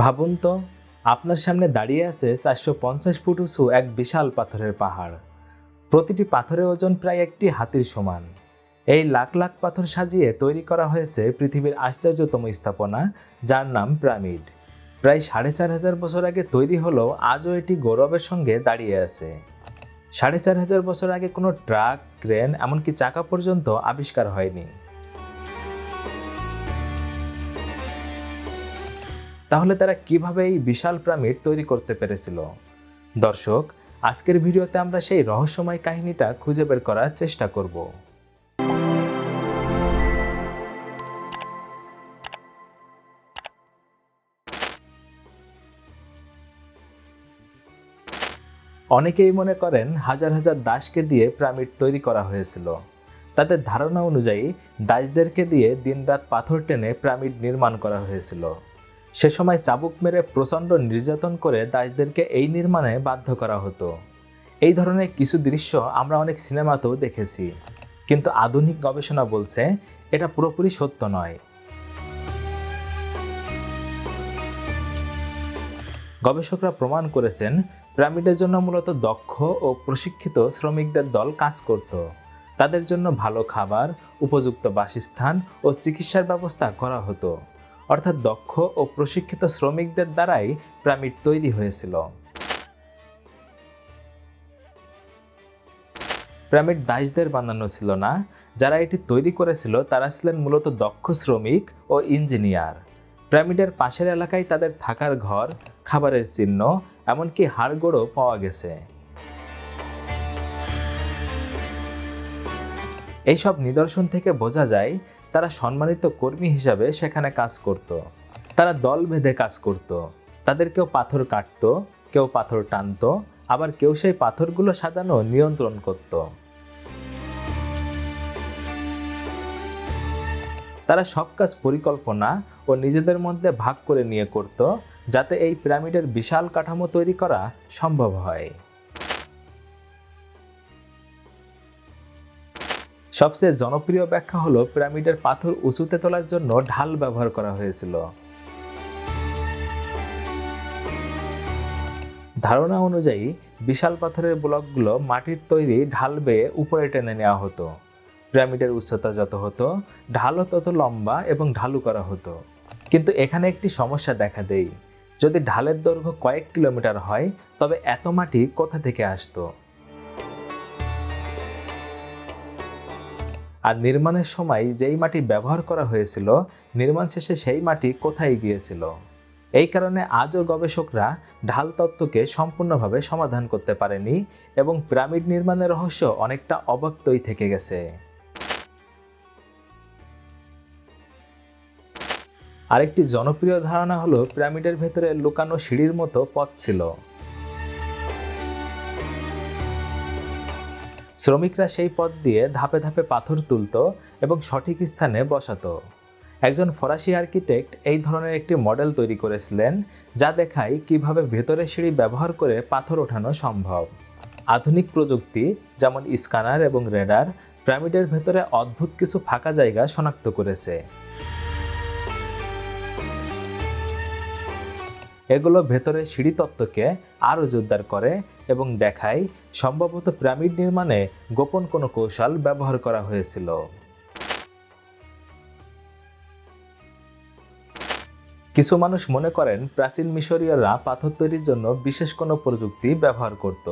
ভাবুন তো, আপনার সামনে দাঁড়িয়ে আছে চারশো পঞ্চাশ ফুট উঁচু এক বিশাল পাথরের পাহাড়। প্রতিটি পাথরের ওজন প্রায় একটি হাতির সমান। এই লাখ লাখ পাথর সাজিয়ে তৈরি করা হয়েছে পৃথিবীর আশ্চর্যতম স্থাপনা, যার নাম প্রামিড। প্রায় সাড়ে চার হাজার বছর আগে তৈরি হলেও আজও এটি গৌরবের সঙ্গে দাঁড়িয়ে আছে। সাড়ে চার হাজার বছর আগে কোনো ট্রাক, ক্রেন, এমনকি চাকা পর্যন্ত আবিষ্কার হয়নি। তাহলে তারা কীভাবে এই বিশাল পিরামিড তৈরি করতে পেরেছিল? দর্শক, আজকের ভিডিওতে আমরা সেই রহস্যময় কাহিনীটা খুঁজে বের করার চেষ্টা করব। অনেকেই মনে করেন হাজার হাজার দাসকে দিয়ে পিরামিড তৈরি করা হয়েছিল। তাদের ধারণা অনুযায়ী দাসদেরকে দিয়ে দিনরাত পাথর টেনে পিরামিড নির্মাণ করা হয়েছিল। সে সময় চাবুক মেরে প্রচণ্ড নির্যাতন করে দাসদেরকে এই নির্মাণে বাধ্য করা হতো। এই ধরনের কিছু দৃশ্য আমরা অনেক সিনেমাতেও দেখেছি। কিন্তু আধুনিক গবেষণা বলছে এটা পুরোপুরি সত্য নয়। গবেষকরা প্রমাণ করেছেন, পিরামিডের জন্য মূলত দক্ষ ও প্রশিক্ষিত শ্রমিকদের দল কাজ করত। তাদের জন্য ভালো খাবার, উপযুক্ত বাসস্থান ও চিকিৎসার ব্যবস্থা করা হতো। অর্থাৎ দক্ষ ও প্রশিক্ষিত শ্রমিকদের দ্বারাই পিরামিড তৈরি হয়েছিল। পিরামিড দাসদের বানানো ছিল না। যারা এটি তৈরি করেছিল, তারা ছিলেন মূলত দক্ষ শ্রমিক ও ইঞ্জিনিয়ার। পিরামিডের পাশের এলাকায় তাদের থাকার ঘর, খাবারের চিহ্ন, এমনকি হাড়গোড়ও পাওয়া গেছে। এইসব নিদর্শন থেকে বোঝা যায় তারা সম্মানিত কর্মী হিসাবে সেখানে কাজ করত। তারা দল বেঁধে কাজ করত। তাদের কেউ পাথর কাটত, কেউ পাথর টানত, আবার কেউ সেই পাথরগুলো সাজানো নিয়ন্ত্রণ করত। তারা সব কাজ পরিকল্পনা ও নিজেদের মধ্যে ভাগ করে নিয়ে করত, যাতে এই পিরামিডের বিশাল কাঠামো তৈরি করা সম্ভব হয়। সবচেয়ে জনপ্রিয় ব্যাখ্যা হলো পিরামিডের পাথর উঁচুতে তোলার জন্য ঢাল ব্যবহার করা হয়েছিল। ধারণা অনুযায়ী, বিশাল পাথরের ব্লকগুলো মাটির তৈরি ঢাল বেয়ে উপরে টেনে নেওয়া হতো। পিরামিডের উচ্চতা যত হতো, ঢালও তত লম্বা এবং ঢালু করা হতো। কিন্তু এখানে একটি সমস্যা দেখা দেয় যদি ঢালের দৈর্ঘ্য কয়েক কিলোমিটার হয়, তবে এত মাটি কোথা থেকে আসতো? আর নির্মাণের সময় যেই মাটি ব্যবহার করা হয়েছিল, নির্মাণ শেষে সেই মাটি কোথায় গিয়েছিল? এই কারণে আজও গবেষকরা ঢাল তত্ত্বকে সম্পূর্ণভাবে সমাধান করতে পারেনি এবং পিরামিড নির্মাণের রহস্য অনেকটা অব্যক্তই থেকে গেছে। আরেকটি জনপ্রিয় ধারণা হলো পিরামিডের ভেতরে লুকানো সিঁড়ির মতো পথ ছিল। শ্রমিকরা সেই পথ দিয়ে ধাপে ধাপে পাথর তুলত এবং সঠিক স্থানে বসাতো। একজন ফরাসি আর্কিটেক্ট এই ধরনের একটি মডেল তৈরি করেছিলেন, যা দেখায় কীভাবে ভেতরে সিঁড়ি ব্যবহার করে পাথর ওঠানো সম্ভব। আধুনিক প্রযুক্তি, যেমন স্ক্যানার এবং রেডার পিরামিডের ভেতরে অদ্ভুত কিছু ফাঁকা জায়গা শনাক্ত করেছে। এগুলো ভেতরে সিঁড়ি তত্ত্বকে আরও জোরদার করে এবং দেখায় সম্ভবত পিরামিড নির্মাণে গোপন কোনো কৌশল ব্যবহার করা হয়েছিল। কিছু মানুষ মনে করেন প্রাচীন মিশরীয়রা পাথর তৈরির জন্য বিশেষ কোনো প্রযুক্তি ব্যবহার করত।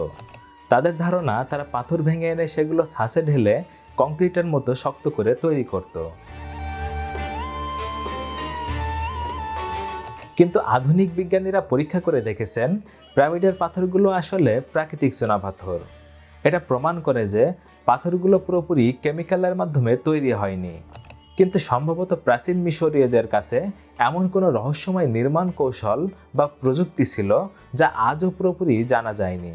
তাদের ধারণা, তারা পাথর ভেঙে এনে সেগুলো ছাঁচে ঢেলে কংক্রিটের মতো শক্ত করে তৈরি করত। আধুনিক বিজ্ঞানীরা পরীক্ষা করে দেখেছেন পিরামিডের পাথরগুলো আসলে প্রাকৃতিক চুনা পাথর। এটা প্রমাণ করে যে পাথরগুলো পুরোপুরি কেমিক্যালের মাধ্যমে তৈরি হয়নি। কিন্তু সম্ভবত প্রাচীন মিশরীয়দের কাছে এমন কোনো রহস্যময় নির্মাণ কৌশল বা প্রযুক্তি ছিল যা আজও পুরোপুরি জানা যায়নি।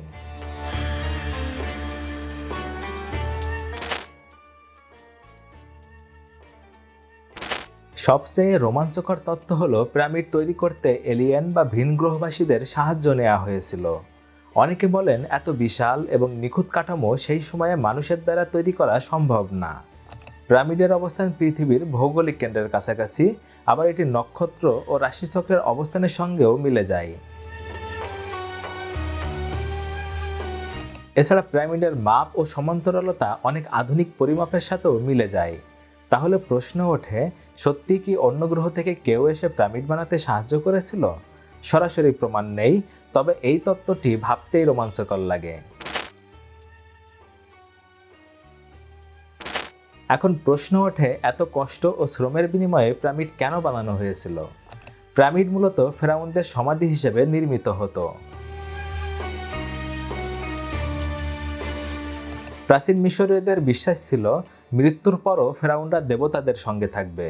সবচেয়ে রোমাঞ্চকর তথ্য হল পিরামিড তৈরি করতে এলিয়েন বা ভিন গ্রহবাসীদের সাহায্য নেওয়া হয়েছিল। অনেকে বলেন এত বিশাল এবং নিখুঁত কাঠামো সেই সময়ে মানুষের দ্বারা তৈরি করা সম্ভব না। পিরামিডের অবস্থান পৃথিবীর ভৌগোলিক কেন্দ্রের কাছাকাছি, আবার এটি নক্ষত্র ও রাশিচক্রের অবস্থানের সঙ্গেও মিলে যায়। এছাড়া পিরামিডের মাপ ও সমান্তরালতা অনেক আধুনিক পরিমাপের সাথেও মিলে যায়। তাহলে প্রশ্ন ওঠে, সত্যি কি অন্য গ্রহ থেকে কেউ এসে পিরামিড বানাতে সাহায্য করেছিল? সরাসরি প্রমাণ নেই, তবে এই তত্ত্বটি ভাবতেই রোমাঞ্চকর লাগে। এখন প্রশ্ন ওঠে, এত কষ্ট ও শ্রমের বিনিময়ে প্রামিড কেন বানানো হয়েছিল? প্রামিড মূলত ফেরাউনদের সমাধি হিসেবে নির্মিত হতো। প্রাচীন মিশরীয়দের বিশ্বাস ছিল মৃত্যুর পরও ফেরাউনরা দেবতাদের সঙ্গে থাকবে।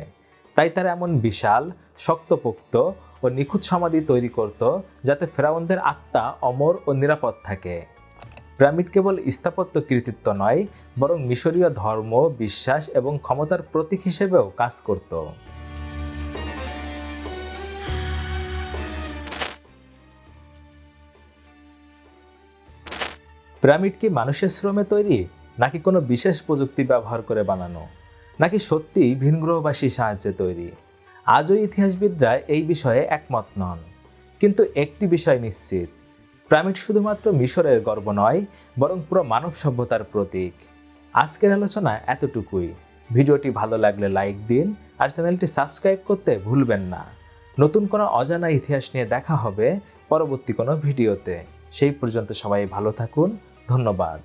তাই তারা এমন বিশাল, শক্তপোক্ত ও নিখুঁত সমাধি তৈরি করত যাতে ফেরাউনদের আত্মা অমর ও নিরাপদ থাকে। পিরামিড কেবল স্থাপত্য কৃতিত্ব নয়, বরং মিশরীয় ধর্ম, বিশ্বাস এবং ক্ষমতার প্রতীক হিসেবেও কাজ করত। পিরামিড কি মানুষের শ্রমে তৈরি? নাকি কোনো বিশেষ প্রযুক্তি ব্যবহার করে বানানো? নাকি সত্যিই ভিনগ্রহবাসী সাহায্যে তৈরি? আজও ইতিহাসবিদরা এই বিষয়ে একমত নন। কিন্তু একটি বিষয় নিশ্চিত, পিরামিড শুধুমাত্র মিশরের গর্ব নয়, বরং পুরো মানব সভ্যতার প্রতীক। আজকের আলোচনা এতটুকুই। ভিডিওটি ভালো লাগলে লাইক দিন আর চ্যানেলটি সাবস্ক্রাইব করতে ভুলবেন না। নতুন কোনো অজানা ইতিহাস নিয়ে দেখা হবে পরবর্তী কোনো ভিডিওতে। সেই পর্যন্ত সবাই ভালো থাকুন। ধন্যবাদ।